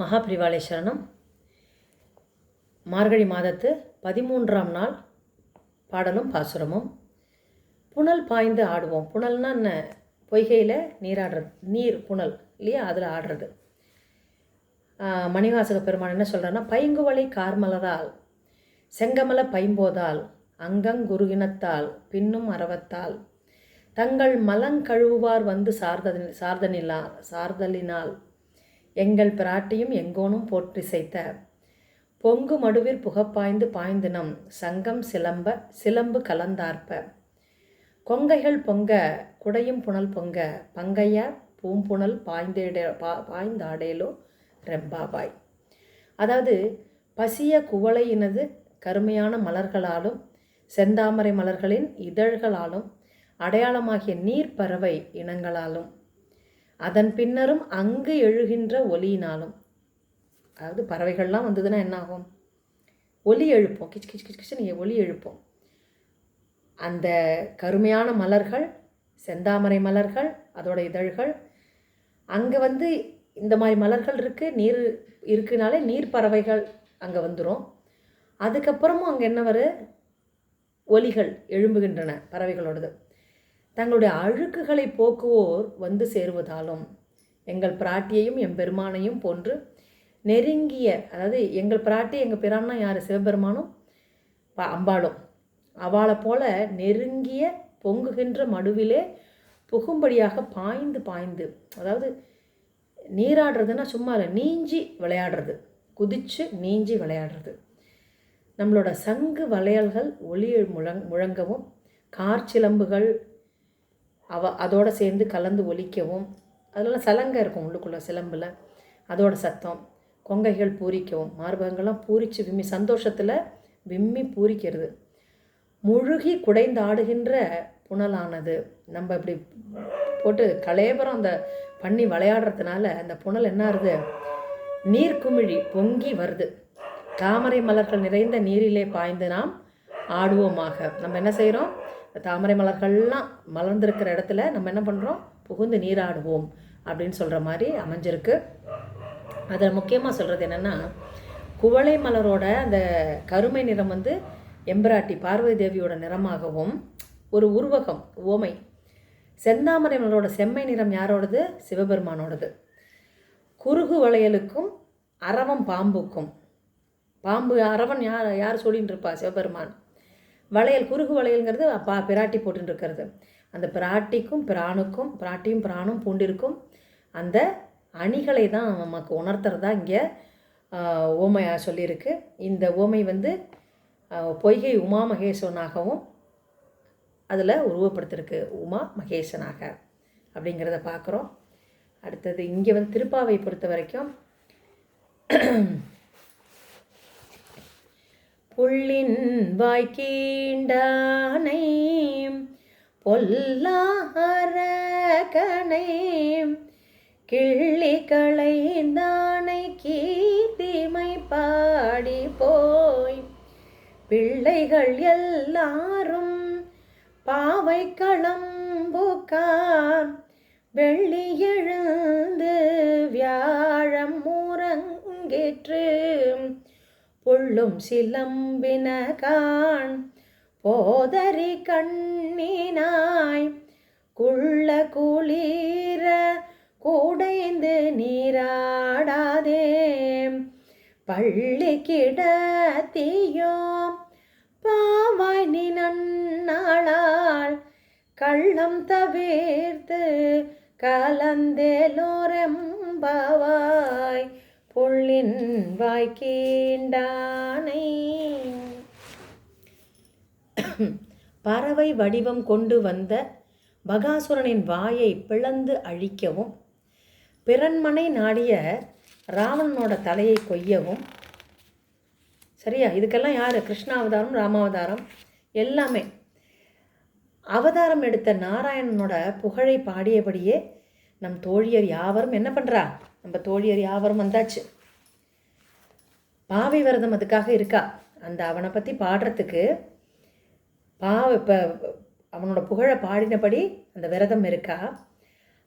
மகாபிரிவாளை சரணம். மார்கழி மாதத்து பதிமூன்றாம் நாள் பாடலும் பாசுரமும். புனல் பாய்ந்து ஆடுவோம். புனல்னா என்ன? பொய்கையில் நீராடுறது நீர் புனல் இல்லையா? அதில் ஆடுறது. மணிவாசக பெருமான் என்ன சொல்கிறான்னா பைங்குவலை கார்மலரால் செங்கமல பைம்போதால் அங்கங்குருகினத்தால் பின்னும் அரவத்தால் தங்கள் மலங்கழுவுவார் வந்து சார்தனி சார்தனிலா சார்தலினால் எங்கள் பிராட்டியும் எங்கோனும் போற்றிசைத்த. பொங்கு மடுவிற் புகப்பாய்ந்து பாய்ந்தினம் சங்கம் சிலம்ப சிலம்பு கலந்தார்ப்ப. கொங்கைகள் பொங்க குடையும் புனல் பொங்க பங்கைய பூம்புணல் பாய்ந்தேட பா பாய்ந்தாடேலோ ரெம்பாபாய் அதாவது பசிய குவளையினது கருமையான மலர்களாலும் செந்தாமரை மலர்களின் இதழ்களாலும் அடையாளமாகிய நீர்ப்பறவை இனங்களாலும். அதன் பின்னரும் அங்கு எழுகின்ற ஒலியினாலும். அதாவது பறவைகள்லாம் வந்ததுன்னா என்ன ஆகும் ஒலி எழுப்போம். கிச் கிச் கிச் கிச்னு ஒலி எழுப்போம். அந்த கருமையான மலர்கள் செந்தாமரை மலர்கள் அதோட இதழ்கள் அங்கே வந்து இந்த மாதிரி மலர்கள் இருக்குது நீர் இருக்குனாலே நீர் பறவைகள் அங்கே வந்துடும் அதுக்கப்புறமும் அங்கே என்ன வரு ஒலிகள் எழும்புகின்றன பறவைகளோடது. தங்களுடைய அழுக்குகளை போக்குவோர் வந்து சேருவதாலும் எங்கள் பிராட்டியையும் எம் பெருமானையும் போன்று நெருங்கிய அதாவது எங்கள் பிராட்டி எங்கள் பிரான்னா யார்? சிவபெருமானும் அம்பாளும். அவளை போல நெருங்கிய பொங்குகின்ற மடுவிலே புகும்படியாக பாய்ந்து பாய்ந்து அதாவது நீராடுறதுன்னா சும்மா இல்லை நீஞ்சி விளையாடுறது. குதிச்சு நீஞ்சி விளையாடுறது. நம்மளோட சங்கு வளையல்கள் ஒளி முழங் முழங்கவும் கார்ச்சிலம்புகள் அவ அதோடு சேர்ந்து கலந்து ஒலிக்கவும். அதெல்லாம் சலங்கை இருக்கும் உள்ளுக்குள்ளே சிலம்பில். அதோட சத்தம் கொங்கைகள் பூரிக்கவும். மார்பகங்கள்லாம் பூரிச்சு விம்மி சந்தோஷத்தில் விம்மி பூரிக்கிறது. முழுகி குடைந்து ஆடுகின்ற புனலானது. நம்ம இப்படி போட்டு கலேபரம் அந்த பண்ணி விளையாடுறதுனால அந்த புனல் என்ன ஆகுது நீர்க்குமிழி பொங்கி வருது. தாமரை மலர்கள் நிறைந்த நீரிலே பாய்ந்து நாம் ஆடுவோமாக. நம்ம என்ன செய்கிறோம் தாமரை மலர்கள்லாம் மலர்ந்திருக்கிற இடத்துல நம்ம என்ன பண்ணுறோம் புகுந்து நீராடுவோம் அப்படின்னு சொல்கிற மாதிரி அமைஞ்சிருக்கு. அதில் முக்கியமாக சொல்கிறது என்னென்னா குவளை மலரோட அந்த கருமை நிறம் வந்து எம்பராட்டி பார்வதி தேவியோட நிறமாகவும் ஒரு உருவகம் ஓமை. செந்தாமரை மலரோட செம்மை நிறம் யாரோடது? சிவபெருமானோடது. குறுகு வளையலுக்கும் அரவம் பாம்புக்கும். பாம்பு அரவன் யார் யார் சொல்லின்னு இருப்பா? சிவபெருமான். வளையல் குறுகு வளையல்ங்கிறது பா பிராட்டி போட்டுன்னு இருக்கிறது அந்த பிராட்டிக்கும் பிராணுக்கும் பிராட்டியும் பிராணும் பூண்டிருக்கும் அந்த அணிகளை தான் நமக்கு உணர்த்துறதா இங்கே ஓமையாக சொல்லியிருக்கு. இந்த ஓமை வந்து பொய்கை உமா மகேஸ்வரனாகவும் அதில் உருவப்படுத்திருக்கு உமா மகேசனாக அப்படிங்கிறத பார்க்குறோம். அடுத்தது இங்கே வந்து திருப்பாவை பொறுத்த வரைக்கும் புள்ளின் வாய்க்கீண்டானை பொல்லாரகனை கிள்ளி களைந்தானை கீர்த்திமை பாடி போய் பிள்ளைகள் எல்லாரும் பாவை களம்புக்கார் வெள்ளி எழுந்து வியாழம் முறங்கேற்று கொள்ளும் சிலம்பின காண் போதரி கண்ணினாய். குள்ள குளிர கூடைந்து நீராடாதே. பள்ளி கிடத்தியோ பாவாய் நீ நன்னாளால். கள்ளம் தவிர்த்து கலந்தேலோரெம்பாவாய். கொள்ளின் வாய்க்கீண்டானை. பறவை வடிவம் கொண்டு வந்த பகாசுரனின் வாயை பிளந்து அழிக்கவும் பிறன்மனை நாடிய ராவணனோட தலையை கொய்யவும். சரியா? இதுக்கெல்லாம் யார்? கிருஷ்ணாவதாரம் ராமாவதாரம் எல்லாமே. அவதாரம் எடுத்த நாராயணனோட புகழை பாடியபடியே நம் தோழியர் யாவரும் என்ன பண்ணுறா நம்ம தோழியர் யாவரும் வந்தாச்சு. பாவை விரதம் அதுக்காக இருக்கா? அந்த அவனை பற்றி பாடுறதுக்கு பாவ இப்போ அவனோட புகழை பாடினபடி அந்த விரதம் இருக்கா?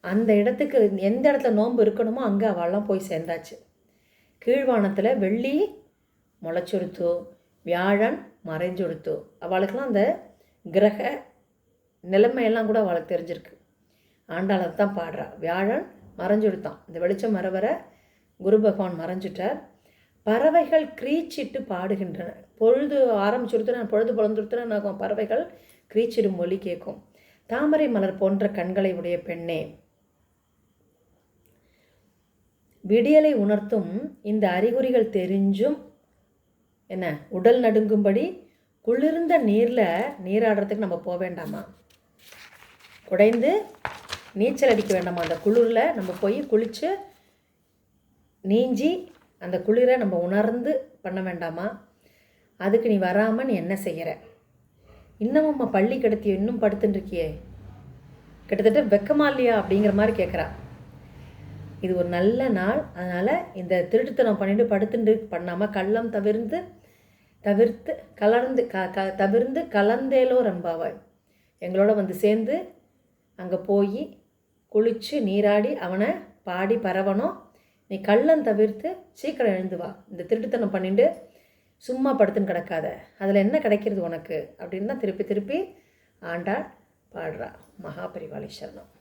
அந்த இடத்துக்கு எந்த இடத்துல நோன்பு இருக்கணுமோ அங்கே அவள்லாம் போய் சேர்ந்தாச்சு. கீழ்வானத்தில் வெள்ளி முளைச்சொடுத்து வியாழன் மறைஞ்சொடுத்து அவளுக்கெல்லாம் அந்த கிரக நிலைமையெல்லாம் கூட அவளுக்கு தெரிஞ்சிருக்கு. ஆண்டாளர் தான் பாடுறா. வியாழன் மறைஞ்சுடுத்தான். இந்த வெளிச்சம் வர வர குரு பகவான் மறைஞ்சிட்டார். பறவைகள் கிரீச்சிட்டு பாடுகின்றன. பொழுது ஆரம்பிச்சுடுத்துனா பொழுது பொழுந்துடுத்துனா பறவைகள் கிரீச்சிடும் மொழி கேட்கும். தாமரை மலர் போன்ற கண்களை உடைய பெண்ணே விடியலை உணர்த்தும் இந்த அறிகுறிகள் தெரிஞ்சும் என்ன? உடல் நடுங்கும்படி குளிர்ந்த நீரில் நீராடுறதுக்கு நம்ம போக வேண்டாமா? குடைந்து நீச்சல் அடிக்க வேண்டாமா? அந்த குளிரில் நம்ம போய் குளித்து நீஞ்சி அந்த குளிரை நம்ம உணர்ந்து பண்ண வேண்டாமா? அதுக்கு நீ வராமல் நீ என்ன செய்கிற இன்னமும் அம்மா பள்ளி கிடத்தி இன்னும் படுத்துட்டுருக்கியே கிட்டத்தட்ட வெக்கமா இல்லையா அப்படிங்கிற மாதிரி கேட்குறா இது ஒரு நல்ல நாள். அதனால் இந்த திருட்டுத்தனம் பண்ணிட்டு படுத்துட்டு பண்ணாமல் கள்ளம் தவிர்ந்து தவிர்த்து கலர்ந்து க க தவிர்ந்து கலந்தேலோ ரம்பாவாய். எங்களோட வந்து சேர்ந்து அங்கே போய் குளித்து நீராடி அவனை பாடி பரவணும். நீ கள்ளம் தவிர்த்து சீக்கிரம் எழுந்து வா. இந்த திருட்டுத்தனம் பண்ணிட்டு சும்மா படுத்துன்னு கிடக்காத. அதில் என்ன கிடைக்கிறது உனக்கு? அப்படின்னு தான் திருப்பி திருப்பி ஆண்டாள் பாடுறா. மகாபரிவாளி சரணம்.